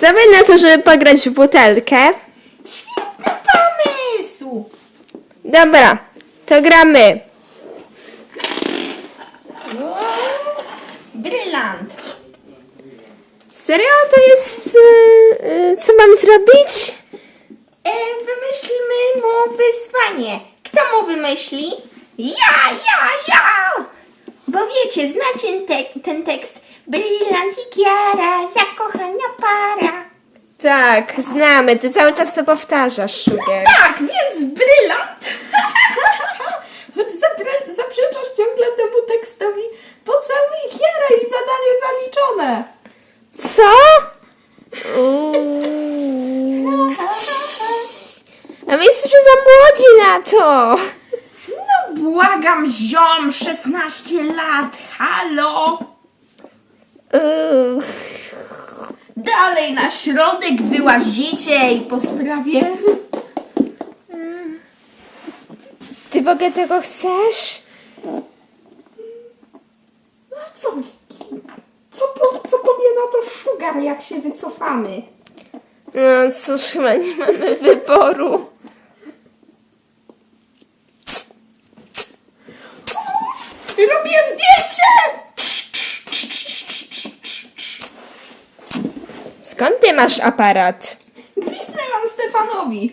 Co by na to, żeby pograć w butelkę? Pomysł! Dobra, to gramy. Brylant! Serio? To jest... y, y, co mam zrobić? E, wymyślmy mu wyzwanie. Kto mu wymyśli? Ja, ja, ja! Bo wiecie, znacie te, ten tekst. Brylant i Kiara, zakochana para. Tak, znamy. Ty cały czas to powtarzasz, Sugar. Tak, więc brylant! Choć zapre- zaprzeczasz ciągle temu tekstowi, pocałuj Kiarę i zadanie zaliczone. Co? Uuu. A my jesteśmy za młodzi na to. No błagam, ziom, 16 lat, halo! Uuu. Dalej na środek wyłazicie i po sprawie... Ty w ogóle tego chcesz? No co, co, po, co powie na to Sugar, jak się wycofamy? No cóż, chyba nie mamy wyboru. Robię zdjęcie! Masz aparat? Gwizdnęłam Stefanowi.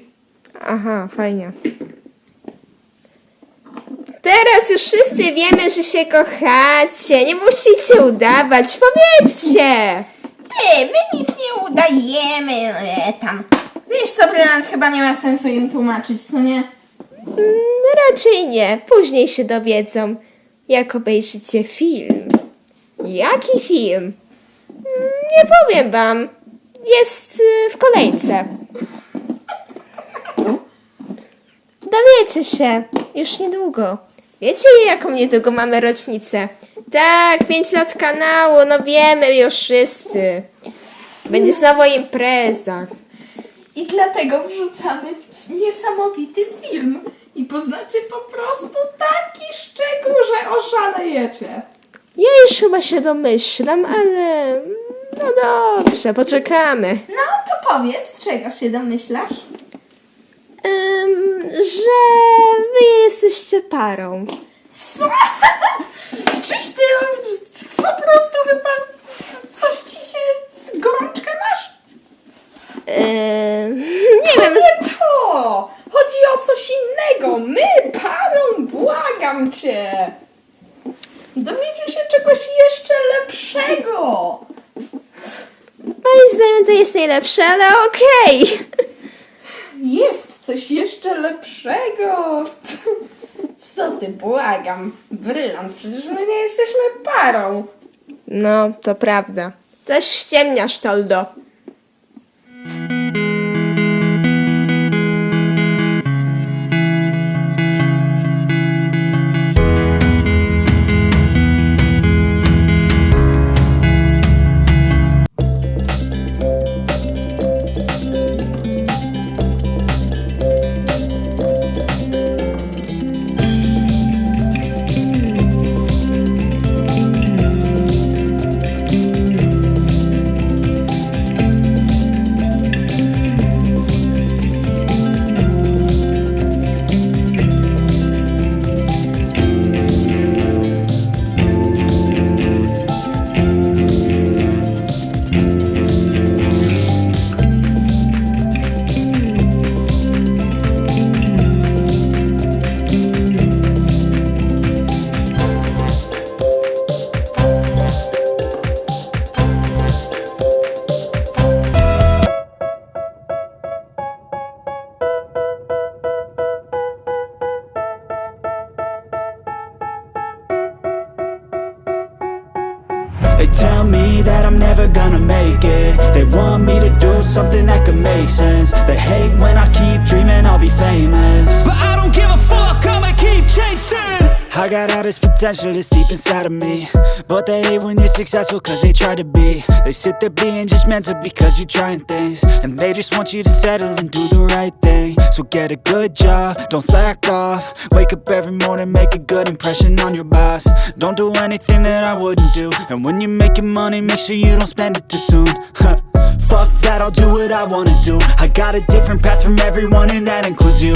Aha, fajnie. Teraz już wszyscy wiemy, że się kochacie. Nie musicie udawać. Powiedzcie. Ty, my nic nie udajemy, e, tam. Wiesz co, Brylant, chyba nie ma sensu im tłumaczyć, co nie? Mm, raczej nie. Później się dowiedzą, jak obejrzycie film. Jaki film? Mm, Nie powiem wam. Jest y, w kolejce. Dowiecie się. Już niedługo. Wiecie, jaką niedługo mamy rocznicę? Tak, 5 lat kanału, no wiemy już wszyscy. Będzie znowu impreza. I dlatego wrzucamy niesamowity film. I poznacie po prostu taki szczegół, że oszalejecie. Ja już chyba się domyślam, ale no dobrze, poczekamy. No to powiedz, czego się domyślasz? Że wy jesteście parą. Co? Czyś ty po prostu chyba coś ci się z gorączkę masz? Ym, nie wiem, Nie to! Chodzi o coś innego. My parą, błagam cię. Dowiecie się czegoś jeszcze lepszego. Moim zdaniem to jest najlepsze, ale okej. Jest coś jeszcze lepszego. Co ty, błagam. Brylant, przecież my nie jesteśmy parą. No, to prawda. Coś ściemniasz, Toldo. Potential deep inside of me. But they hate when you're successful cause they try to be. They sit there being judgmental because you're trying things. And they just want you to settle and do the right thing. So get a good job, don't slack off. Wake up every morning, make a good impression on your boss. Don't do anything that I wouldn't do. And when you're making money, make sure you don't spend it too soon. Fuck that, I'll do what I wanna do. I got a different path from everyone, and that includes you.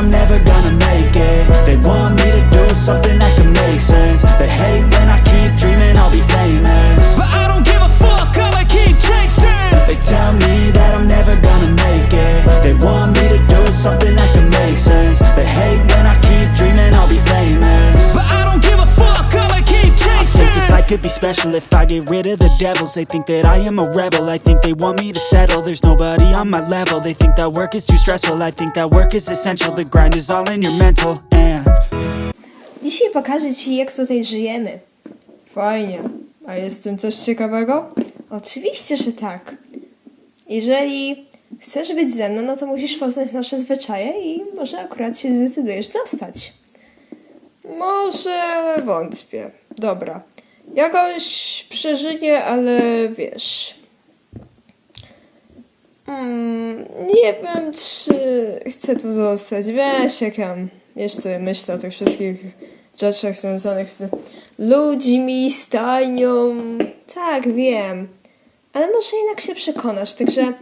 special if I get rid of the devils. They think that I am a rebel. I think they want me to settle. There's nobody on my level. They think that work is too stressful. I think that work is essential. The grind is all in your mental and. Dzisiaj pokażę Ci, jak tutaj żyjemy. Fajnie. A jest w tym coś ciekawego? Oczywiście, że tak. Jeżeli chcesz być ze mną, no to musisz poznać nasze zwyczaje i może akurat się zdecydujesz zostać. Może wątpię. Dobra. Jakoś przeżyję, ale wiesz. Mm, nie wiem, czy chcę tu zostać. Wiesz, jak ja jeszcze myślę o tych wszystkich rzeczach związanych z ludźmi, stajnią. Tak, wiem. Ale może jednak się przekonasz, także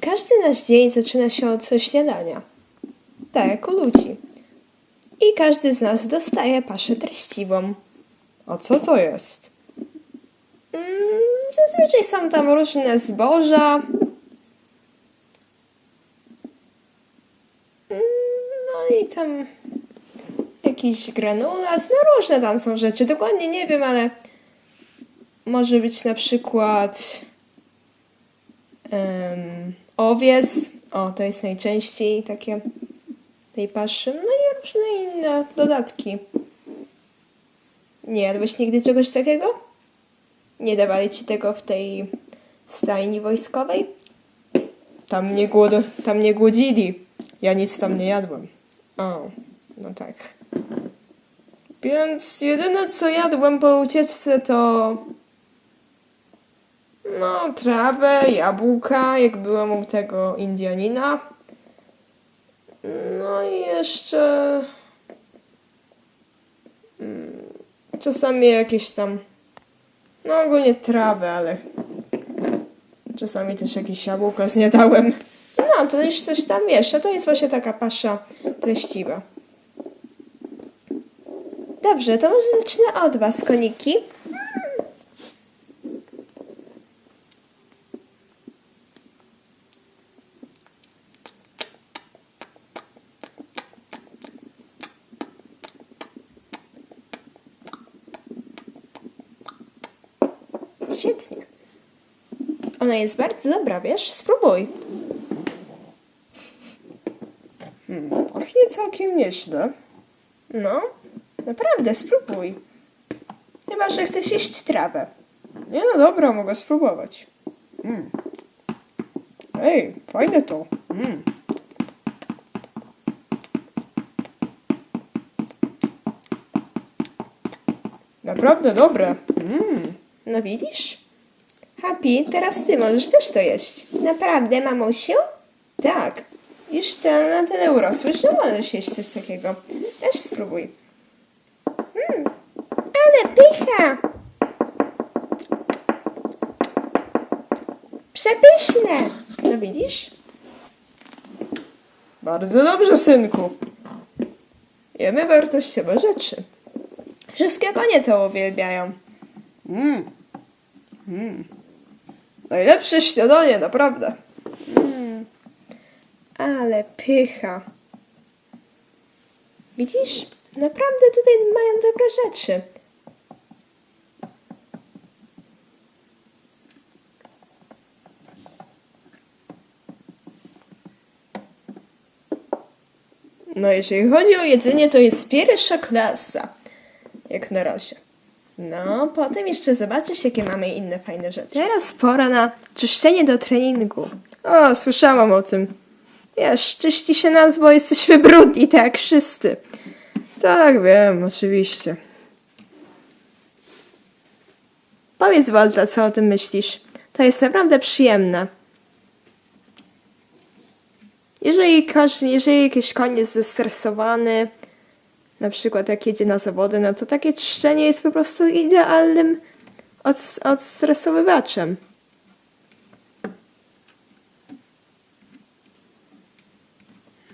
każdy nasz dzień zaczyna się od śniadania. Tak, jak u ludzi. I każdy z nas dostaje paszę treściwą. A co to jest? Mm, zazwyczaj są tam różne zboża. Mm, No i tam jakiś granulat, no różne tam są rzeczy. Dokładnie nie wiem, ale może być na przykład em, owiec. O, to jest najczęściej takie tej paszy. No i różne inne dodatki. Nie jadłeś nigdy czegoś takiego? Nie dawali ci tego w tej stajni wojskowej? Tam nie, głod... tam nie głodzili. Ja nic tam nie jadłem. O, no tak. Więc jedyne co jadłem po ucieczce to... No, trawę, jabłka, jak byłem u tego Indianina. No i jeszcze... mm, Czasami jakieś tam... No ogólnie trawę, ale... Czasami też jakieś jabłka zjadałem. No, to już coś tam jeszcze. To jest właśnie taka pasza treściwa. Dobrze, to może zacznę od was, koniki. Ona jest bardzo dobra, wiesz? Spróbuj. Hmm, pachnie całkiem nieźle. No, naprawdę, spróbuj. Chyba, że chcesz jeść trawę. Nie, no dobra, mogę spróbować. Mm. Ej, fajne to. Mm. Naprawdę dobre. Mm. No widzisz? Happy, teraz ty możesz też to jeść. Naprawdę, mamusiu? Tak. Już to na tyle urosły, że możesz jeść coś takiego. Też spróbuj. Mm, ale pycha! Przepyszne! No widzisz? Bardzo dobrze, synku. Jemy wartościowe rzeczy. Wszystkie konie to uwielbiają. Mm. Mm. Najlepsze śniadanie, naprawdę. Mm. Ale pycha. Widzisz? Naprawdę tutaj mają dobre rzeczy. No, jeżeli chodzi o jedzenie, to jest pierwsza klasa. Jak na razie. No, potem jeszcze zobaczysz, jakie mamy inne fajne rzeczy. Teraz pora na czyszczenie do treningu. O, słyszałam o tym. Wiesz, czyści się nas, bo jesteśmy brudni, tak jak wszyscy. Tak, wiem, oczywiście. Powiedz Walta, co o tym myślisz. To jest naprawdę przyjemne. Jeżeli, jeżeli jakiś koń jest zestresowany, na przykład jak jedzie na zawody, no to takie czyszczenie jest po prostu idealnym od, odstresowywaczem.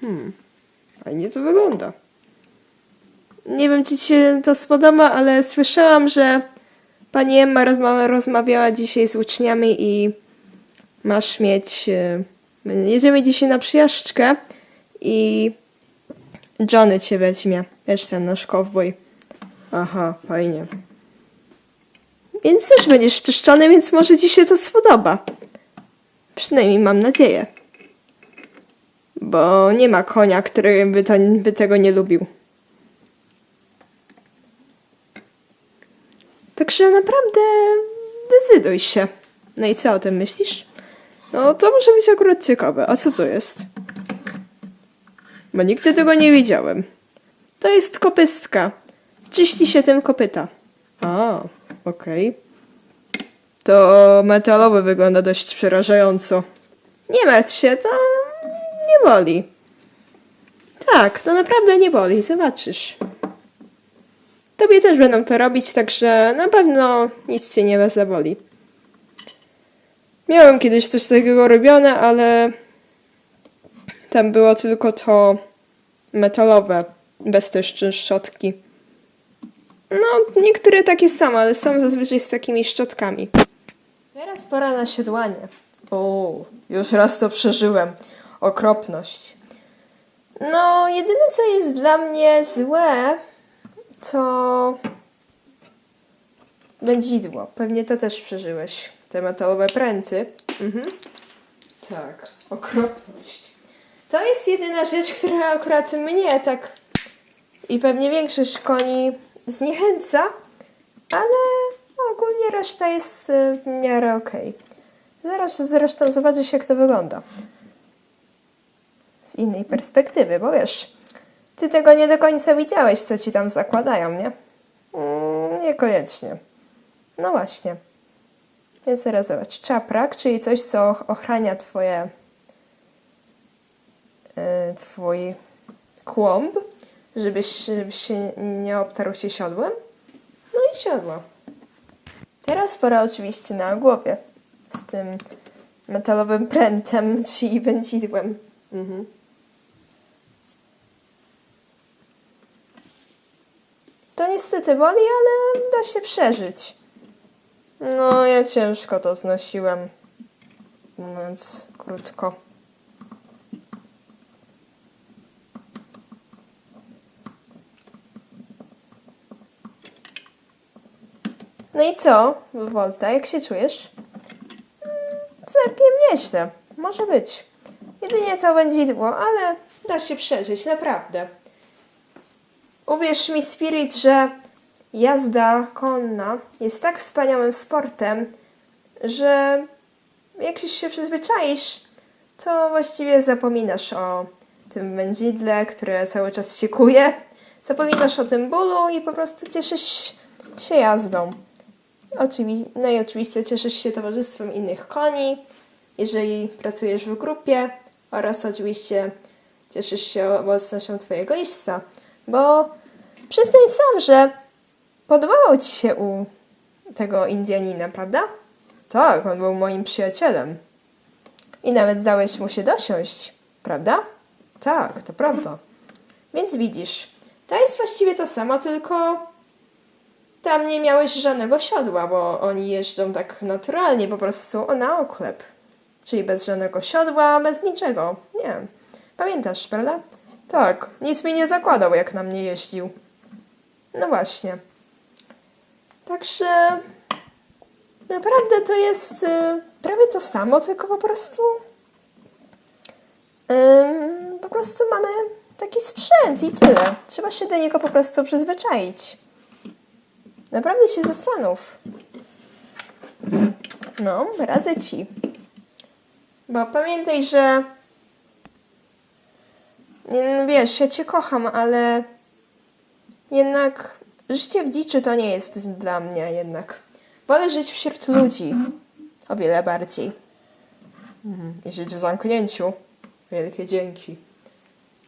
Hmm, fajnie to wygląda. Nie wiem, czy ci się to spodoba, ale słyszałam, że pani Emma rozma- rozmawiała dzisiaj z uczniami i masz mieć... e, Jedziemy dzisiaj na przyjażdżkę i Johnny cię weźmie. Wiesz, ten nasz cowboy. Aha, fajnie. Więc też będziesz czyszczony, więc może ci się to spodoba. Przynajmniej mam nadzieję. Bo nie ma konia, który by, to, by tego nie lubił. Także naprawdę decyduj się. No i co o tym myślisz? No to może być akurat ciekawe. A co to jest? Bo nigdy tego nie widziałem. To jest kopystka. Czyści się tym kopyta. A, okej. To metalowy wygląda dość przerażająco. Nie martw się, to nie boli. Tak, to naprawdę nie boli, zobaczysz. Tobie też będą to robić, także na pewno nic cię nie zaboli. Miałem kiedyś coś takiego robione, ale tam było tylko to metalowe, bez szcz- szczotki. No, niektóre takie są, ale są zazwyczaj z takimi szczotkami. Teraz pora na siodłanie. O, już raz to przeżyłem. Okropność. No, jedyne co jest dla mnie złe, to wędzidło. Pewnie to też przeżyłeś. Te metalowe pręty. Mhm. Tak, okropność. To jest jedyna rzecz, która akurat mnie tak i pewnie większość koni zniechęca, ale ogólnie reszta jest e, w miarę okej. Zaraz zresztą zobaczysz, jak to wygląda. Z innej perspektywy, bo wiesz, ty tego nie do końca widziałeś, co ci tam zakładają, nie? Mm, niekoniecznie. No właśnie. Więc teraz zobacz. Czaprak, czyli coś, co ochrania twoje e, twój kłąb, żebyś, żebyś się nie obtarł się siodłem. No i siodło. Teraz pora oczywiście na głowie z tym metalowym prętem, czyli wędzidłem. Mhm. To niestety boli, ale da się przeżyć. No, ja ciężko to znosiłem, mówiąc krótko. No i co, Volta, jak się czujesz? Całkiem nieźle, może być. Jedynie to wędzidło, ale da się przeżyć, naprawdę. Uwierz mi, Spirit, że jazda konna jest tak wspaniałym sportem, że jak już się przyzwyczaisz, to właściwie zapominasz o tym wędzidle, które cały czas się kuje. Zapominasz o tym bólu i po prostu cieszysz się jazdą. Oczywi- no i oczywiście cieszysz się towarzystwem innych koni, jeżeli pracujesz w grupie oraz oczywiście cieszysz się obecnością twojego jeźdźca, bo przyznaj sam, że podobało ci się u tego Indianina, prawda? Tak, on był moim przyjacielem. I nawet dałeś mu się dosiąść, prawda? Tak, to prawda. Więc widzisz, to jest właściwie to samo, tylko tam nie miałeś żadnego siodła, bo oni jeżdżą tak naturalnie, po prostu na oklep. Czyli bez żadnego siodła, bez niczego. Nie. Pamiętasz, prawda? Tak, nic mi nie zakładał, jak na mnie jeździł. No właśnie. Także naprawdę to jest y, prawie to samo, tylko po prostu po prostu mamy taki sprzęt i tyle. Trzeba się do niego po prostu przyzwyczaić. Naprawdę się zastanów. No, radzę ci. Bo pamiętaj, że nie, wiesz, ja cię kocham, ale jednak życie w dziczy to nie jest dla mnie jednak. Wolę żyć wśród ludzi. O wiele bardziej. Mhm. I żyć w zamknięciu. Wielkie dzięki.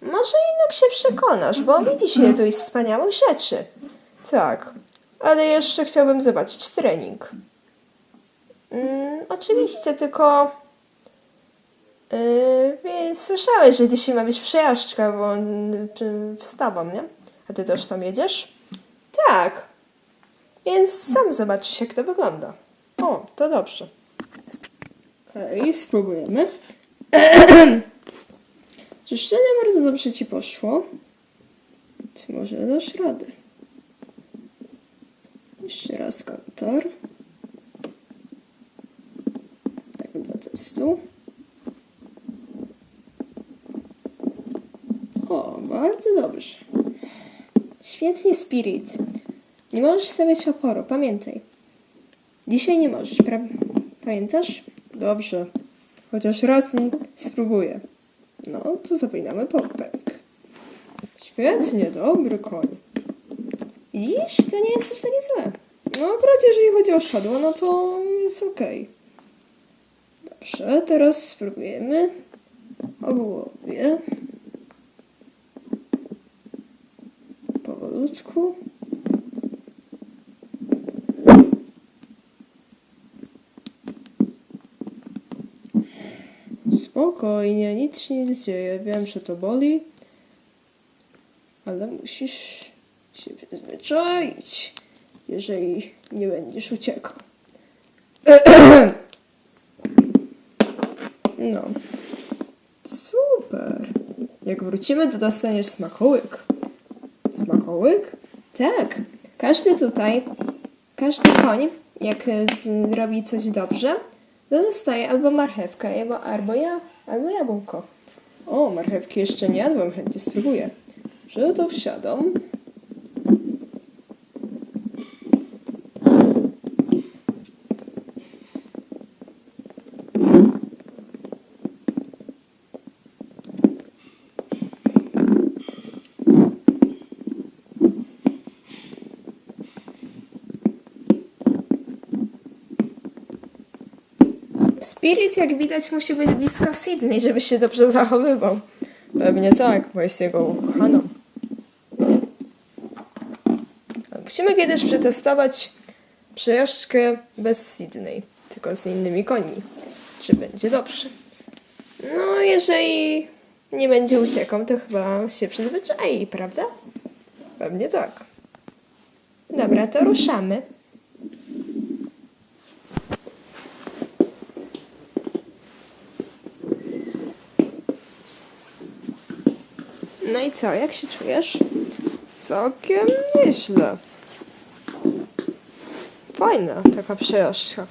Może jednak się przekonasz, bo widzisz ile tu jest wspaniałych rzeczy. Tak, ale jeszcze chciałbym zobaczyć trening. Mm, oczywiście, tylko... Yy, słyszałeś, że dzisiaj ma być przejażdżka, bo yy, tobą, nie? A ty też tam jedziesz? Tak. Więc sam zobaczysz, jak to wygląda. O, to dobrze. Okej, spróbujemy. Czy szczerze bardzo dobrze ci poszło? Czy może dasz radę? Jeszcze raz kantor. Tak dla testu. O, bardzo dobrze. Świetnie, Spirit. Nie możesz stawiać oporu, pamiętaj. Dzisiaj nie możesz, pra- pamiętasz? Dobrze. Chociaż raz spróbuję. No, to zapinamy popek. Świetnie, dobry koń. Widzisz, to nie jest aż takie złe. No akurat jeżeli chodzi o szadło, no to jest okej. Dobrze, teraz spróbujemy o głowie. Powolutku. Spokojnie, nic się nie dzieje. Wiem, że to boli, ale musisz się przyzwyczaić, jeżeli nie będziesz uciekał. No. Super. Jak wrócimy, to dostaniesz smakołyk. Smakołyk? Tak. Każdy tutaj, każdy koń, jak zrobi coś dobrze, to dostaje albo marchewkę, albo, albo ja, albo jabłko. O, marchewki jeszcze nie jadłem, chętnie spróbuję. Że to wsiadam. Spirit, jak widać, musi być blisko Sydney, żeby się dobrze zachowywał. Pewnie tak, bo jest jego ukochaną. Musimy kiedyś przetestować przejażdżkę bez Sydney, tylko z innymi końmi. Czy będzie dobrze? No, jeżeli nie będzie uciekał, to chyba się przyzwyczai, prawda? Pewnie tak. Dobra, to ruszamy. I co, jak się czujesz? Całkiem nieźle. Fajna taka przejażdżka.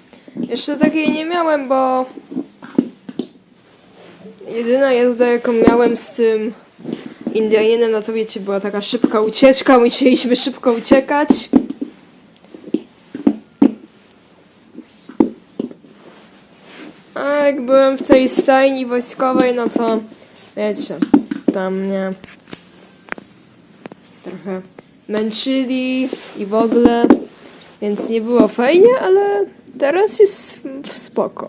Jeszcze takiej nie miałem, bo jedyna jazda jaką miałem z tym Indianinem, no to wiecie, była taka szybka ucieczka, musieliśmy szybko uciekać. A jak byłem w tej stajni wojskowej, no to wiecie, tam mnie trochę męczyli i w ogóle, więc nie było fajnie, ale teraz jest w- spoko.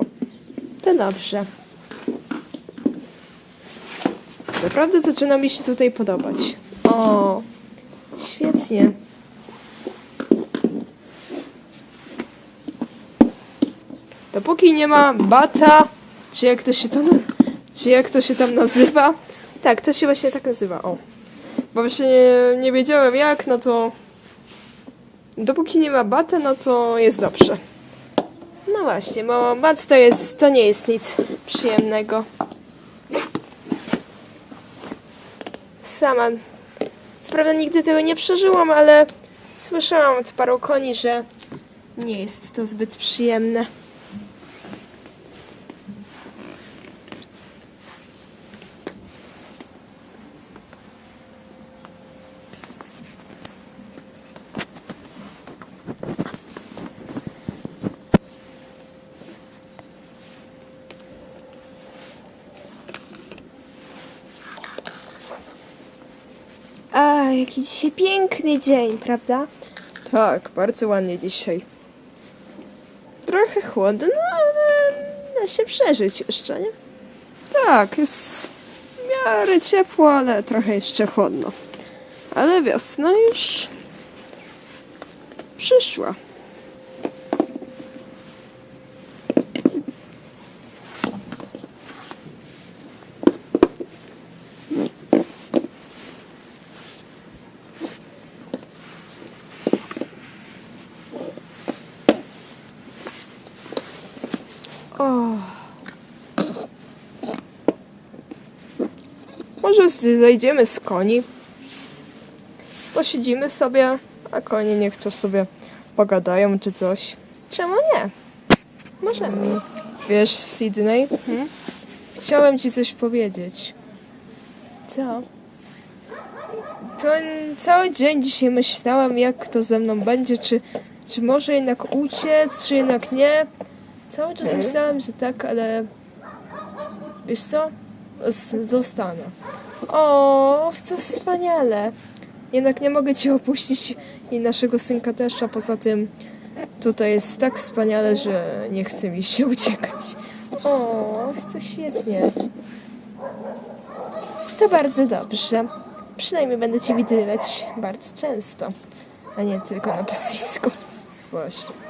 To dobrze. Naprawdę zaczyna mi się tutaj podobać. O, świetnie. Dopóki nie ma bata, czy jak to się to, czy jak to się tam nazywa? Tak, to się właśnie tak nazywa, o. Bo właśnie nie, nie wiedziałem jak, no to dopóki nie ma bata, no to jest dobrze. No właśnie, bo bat to jest, to nie jest nic przyjemnego. Sama, co prawda nigdy tego nie przeżyłam, ale słyszałam od paru koni, że nie jest to zbyt przyjemne. A, jaki dzisiaj piękny dzień, prawda? Tak, bardzo ładnie dzisiaj. trochę chłodno, ale da się przeżyć jeszcze, nie? Tak, jest w miarę ciepło, ale trochę jeszcze chłodno. Ale wiosna już przyszła. Zejdziemy z koni. Posiedzimy sobie, a konie niech to sobie pogadają czy coś. Czemu nie? Możemy. Wiesz, Sydney? Hmm? Chciałem ci coś powiedzieć. Co? To cały dzień dzisiaj myślałam, jak to ze mną będzie, czy, czy może jednak uciec, czy jednak nie. Cały czas myślałam, że tak, ale wiesz co? Z- Zostanę. O, to wspaniale. Jednak nie mogę cię opuścić i naszego synka też, a poza tym tutaj jest tak wspaniale, że nie chce mi się uciekać. O, jest to świetnie. To bardzo dobrze. Przynajmniej będę cię widywać bardzo często, a nie tylko na pastwisku. Właśnie.